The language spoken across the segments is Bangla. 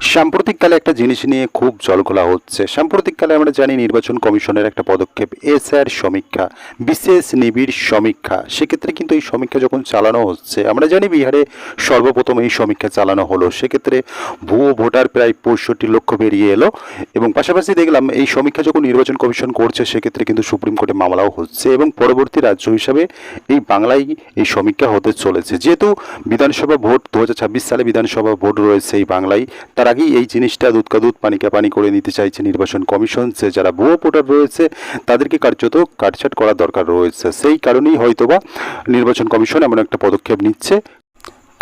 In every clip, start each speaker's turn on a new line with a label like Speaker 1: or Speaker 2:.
Speaker 1: সাম্প্রতিককালে একটা জিনিস নিয়ে খুব জলঘোলা হচ্ছে। সাম্প্রতিককালে আমরা জানি নির্বাচন কমিশনের একটা পদক্ষেপ, এসআর সমীক্ষা, বিশেষ নিবিড় সমীক্ষা। সেক্ষেত্রে কিন্তু এই সমীক্ষা যখন চালানো হচ্ছে, আমরা জানি বিহারে সর্বপ্রথম এই সমীক্ষা চালানো হলো। সেক্ষেত্রে ভুয়ো ভোটার প্রায় পঁয়ষট্টি লক্ষ বেরিয়ে এলো এবং পাশাপাশি দেখলাম এই সমীক্ষা যখন নির্বাচন কমিশন করছে, সেক্ষেত্রে কিন্তু সুপ্রিম কোর্টে মামলাও হচ্ছে এবং পরবর্তী রাজ্য হিসাবে এই বাংলায় এই সমীক্ষা হতে চলেছে। যেহেতু বিধানসভা ভোট দু হাজার ছাব্বিশ সালে বিধানসভা ভোট রয়েছে এই বাংলায়, তার আগেই এই জিনিসটা দুধ কা দুধ পানিকা পানি করে নিতে চাইছে নির্বাচন কমিশন। সে যারা ভুয়ো ভোটার রয়েছে, তাদেরকে কার্যত কাটছাট করার দরকার রয়েছে। সেই কারণেই হয়তোবা নির্বাচন কমিশন এমন একটা পদক্ষেপ নিচ্ছে।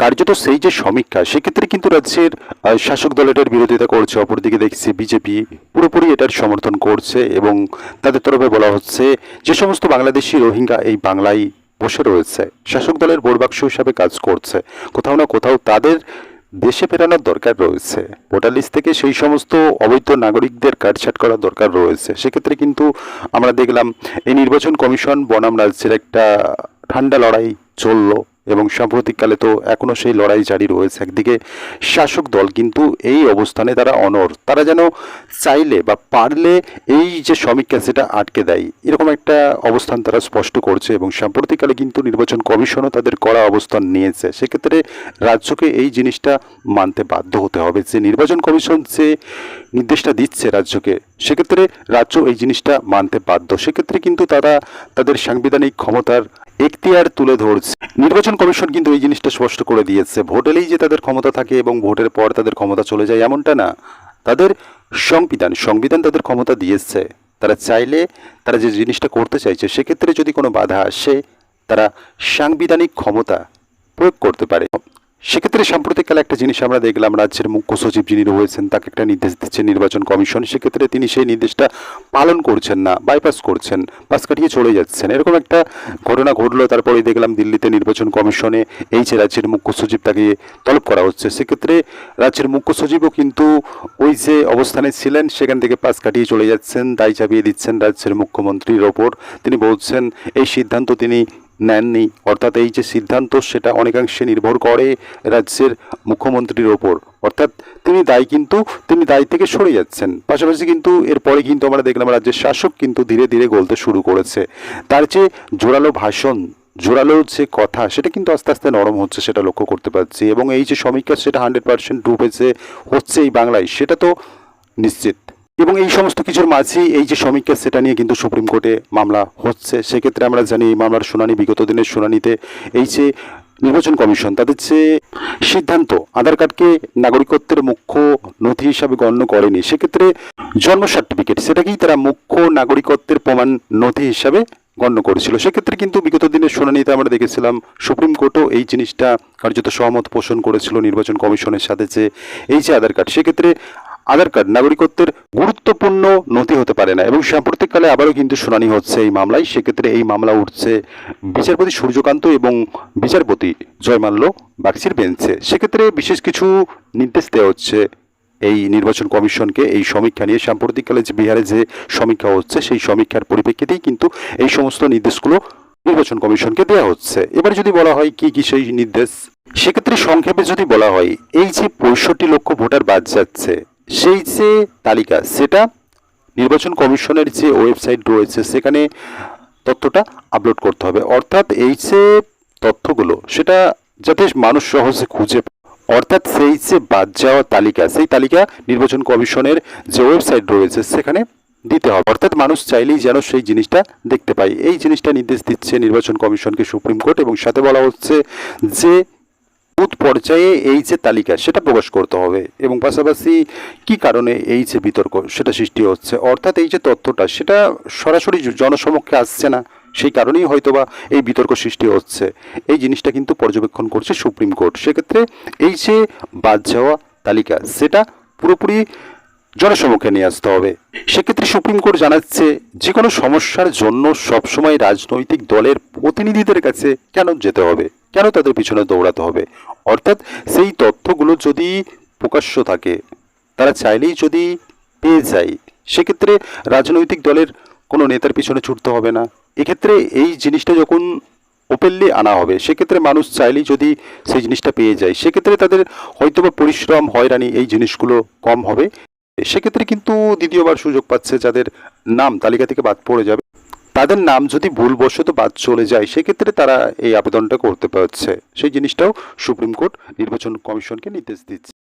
Speaker 1: কার্যত সেই যে সমীক্ষা, সেক্ষেত্রে কিন্তু রাজ্যের শাসক দল এটার বিরোধিতা করছে। অপরদিকে দেখছি বিজেপি পুরোপুরি এটার সমর্থন করছে এবং তাদের তরফে বলা হচ্ছে, যে সমস্ত বাংলাদেশি রোহিঙ্গা এই বাংলায় বসে রয়েছে, শাসক দলের বোরবাক্স হিসাবে কাজ করছে। কোথাও না কোথাও তাদের দেশে ফেরানোর দরকার রয়েছে। ভোটার লিস্ট থেকে সেই সমস্ত অবৈধ নাগরিকদের কাটছাট করার দরকার রয়েছে। সেক্ষেত্রে কিন্তু আমরা দেখলাম, এই নির্বাচন কমিশন বনাম রাজ্যের একটা ঠান্ডা লড়াই চলল। এবং সাম্প্রতিককালে তো এখনও সেই লড়াই জারি রয়েছে। একদিকে শাসক দল কিন্তু এই অবস্থানে তারা অনর তারা যেন চাইলে বা পারলে এই যে সমীক্ষা, সেটা আটকে দেয়। এরকম একটা অবস্থান তারা স্পষ্ট করছে এবং সাম্প্রতিককালে কিন্তু নির্বাচন কমিশনও তাদের কড়া অবস্থান নিয়েছে। সেক্ষেত্রে রাজ্যকে এই জিনিসটা মানতে বাধ্য হতে হবে যে নির্বাচন কমিশন যে নির্দেশটা দিচ্ছে রাজ্যকে, সেক্ষেত্রে রাজ্য এই জিনিসটা মানতে বাধ্য। সেক্ষেত্রে কিন্তু তারা তাদের সাংবিধানিক ক্ষমতার এখতিয়ার তুলে ধরছে। নির্বাচন কমিশন কিন্তু এই জিনিসটা স্পষ্ট করে দিয়েছে। ভোট এলেই যে তাদের ক্ষমতা থাকে এবং ভোটের পর তাদের ক্ষমতা চলে যায় এমনটা না। তাদের সংবিধান সংবিধান তাদের ক্ষমতা দিয়েছে। তারা চাইলে তারা যে জিনিসটা করতে চাইছে, সেক্ষেত্রে যদি কোনো বাধা আসে, তারা সাংবিধানিক ক্ষমতা প্রয়োগ করতে পারে। সেক্ষেত্রে সাম্প্রতিককালে একটা জিনিস আমরা দেখলাম, রাজ্যের মুখ্য সচিব যিনি রয়েছেন, তাকে একটা নির্দেশ দিচ্ছে নির্বাচন কমিশন। সেক্ষেত্রে তিনি সেই নির্দেশটা পালন করছেন না বাইপাস করছেন পাশ কাটিয়ে চলে যাচ্ছেন। এরকম একটা ঘটনা ঘটলো তারপরে দেখলাম দিল্লিতে নির্বাচন কমিশনে এই যে রাজ্যের মুখ্য সচিব তাকে তলব করা হচ্ছে। সেক্ষেত্রে রাজ্যের মুখ্য সচিবও কিন্তু ওই যে অবস্থানে ছিলেন, সেখান থেকে পাশ কাটিয়ে চলে যাচ্ছেন, দায় চাপিয়ে দিচ্ছেন রাজ্যের মুখ্যমন্ত্রীর ওপর। তিনি বলছেন, এই সিদ্ধান্ত তিনি নেননি। অর্থাৎ এই যে সিদ্ধান্ত, সেটা অনেকাংশে নির্ভর করে রাজ্যের মুখ্যমন্ত্রীর ওপর। অর্থাৎ তিনি দায় কিন্তু, তিনি দায় থেকে সরে যাচ্ছেন। পাশাপাশি কিন্তু এরপরে কিন্তু আমরা দেখলাম, রাজ্যের শাসক কিন্তু ধীরে ধীরে গলতে শুরু করেছে। তার যে জোরালো ভাষণ, জোরালো যে কথা, সেটা কিন্তু আস্তে আস্তে নরম হচ্ছে, সেটা লক্ষ্য করতে পারছি। এবং এই যে সমীক্ষা, সেটা হান্ড্রেড পার্সেন্ট ডুবেছে হচ্ছে এই বাংলায়, সেটা তো নিশ্চিত। এবং এই সমস্ত কিছুর মাঝেই এই যে সমীক্ষা সেটা নিয়ে কিন্তু সুপ্রিম কোর্টে মামলা হচ্ছে। সেক্ষেত্রে আমরা জানি মামলার শুনানি, বিগত দিনের শুনানিতে এই যে নির্বাচন কমিশন, তাদের যে সিদ্ধান্ত আধার কার্ডকে নাগরিকত্বের মুখ্য নথি হিসাবে গণ্য করেনি, সেক্ষেত্রে জন্ম সার্টিফিকেট, সেটাকেই তারা মুখ্য নাগরিকত্বের প্রমাণ নথি হিসাবে গণ্য করেছিল। সেক্ষেত্রে কিন্তু বিগত দিনের শুনানিতে আমরা দেখেছিলাম সুপ্রিম কোর্টও এই জিনিসটা কার্যত সহমত পোষণ করেছিল নির্বাচন কমিশনের সাথে যে এই যে আধার কার্ড, সেক্ষেত্রে আধার কার্ড নাগরিকত্বের গুরুত্বপূর্ণ নথি হতে পারে না। এবং সাম্প্রতিককালে আবারও কিন্তু শুনানি হচ্ছে এই মামলায়। সেক্ষেত্রে এই মামলা উঠছে বিচারপতি সূর্যকান্ত এবং বিচারপতি জয়মাল্য বাক্সির বেঞ্চে। সেক্ষেত্রে বিশেষ কিছু নির্দেশ দেওয়া হচ্ছে এই নির্বাচন কমিশনকে। এই সমীক্ষা নিয়ে সাম্প্রতিককালে যে বিহারে যে সমীক্ষা হচ্ছে, সেই সমীক্ষার পরিপ্রেক্ষিতেই কিন্তু এই সমস্ত নির্দেশগুলো নির্বাচন কমিশনকে দেওয়া হচ্ছে। এবার যদি বলা হয় কি কি সেই নির্দেশ, সেক্ষেত্রে সংক্ষেপে যদি বলা হয়, এই যে পঁয়ষট্টি লক্ষ ভোটার বাদ যাচ্ছে সেই যে তালিকা, সেটা নির্বাচন কমিশনের যে ওয়েবসাইট রয়েছে, সেখানে তথ্যটা আপলোড করতে হবে। অর্থাৎ এই যে তথ্যগুলো, সেটা যাতে মানুষ সহজে খুঁজে। অর্থাৎ সেই যে বাদ যাওয়া তালিকা, সেই তালিকা নির্বাচন কমিশনের যে ওয়েবসাইট রয়েছে, সেখানে দিতে হবে। অর্থাৎ মানুষ চাইলেই যেন সেই জিনিসটা দেখতে পায়। এই জিনিসটা নির্দেশ দিচ্ছে নির্বাচন কমিশনকে সুপ্রিম কোর্ট এবং সাথে বলা হচ্ছে যে বুথ পর্যায়ে এই যে তালিকা, সেটা প্রকাশ করতে হবে। এবং পাশাপাশি কি কারণে এই যে বিতর্ক, সেটা সৃষ্টি হচ্ছে? অর্থাৎ এই যে তথ্যটা, সেটা সরাসরি জনসমক্ষে আসছে না। সেই কারণেই হয়তোবা এই বিতর্ক সৃষ্টি হচ্ছে। এই জিনিসটা কিন্তু পর্যবেক্ষণ করছে সুপ্রিম কোর্ট। সেক্ষেত্রে এই যে বাদ যাওয়া তালিকা, সেটা পুরোপুরি জনসমক্ষে নিয়ে আসতে হবে। সেক্ষেত্রে সুপ্রিম কোর্ট জানাচ্ছে যে কোনো সমস্যার জন্য সবসময় রাজনৈতিক দলের প্রতিনিধিদের কাছে কেন যেতে হবে? কেন তাদের পিছনে দৌড়াতে হবে? অর্থাৎ সেই তথ্যগুলো যদি প্রকাশ্য থাকে, তারা চাইলেই যদি পেয়ে যায়, সেক্ষেত্রে রাজনৈতিক দলের কোনো নেতার পিছনে ছুটতে হবে না। এক্ষেত্রে এই জিনিসটা যখন ওপেনলি আনা হবে, সেক্ষেত্রে মানুষ চাইলেই যদি সেই জিনিসটা পেয়ে যায়, সেক্ষেত্রে তাদের হয়তোবা পরিশ্রম, হয়রানি এই জিনিসগুলো কম হবে। সেক্ষেত্রে কিন্তু দ্বিতীয়বার সুযোগ পাচ্ছে যাদের নাম তালিকা থেকে বাদ পড়ে যাবে। তাদের নাম যদি ভুলবশত বাদ চলে যায়, সেক্ষেত্রে তারা এই আবেদনটা করতে পারছে। সেই জিনিসটাও সুপ্রিম কোর্ট নির্বাচন কমিশনকে নির্দেশ দিচ্ছে।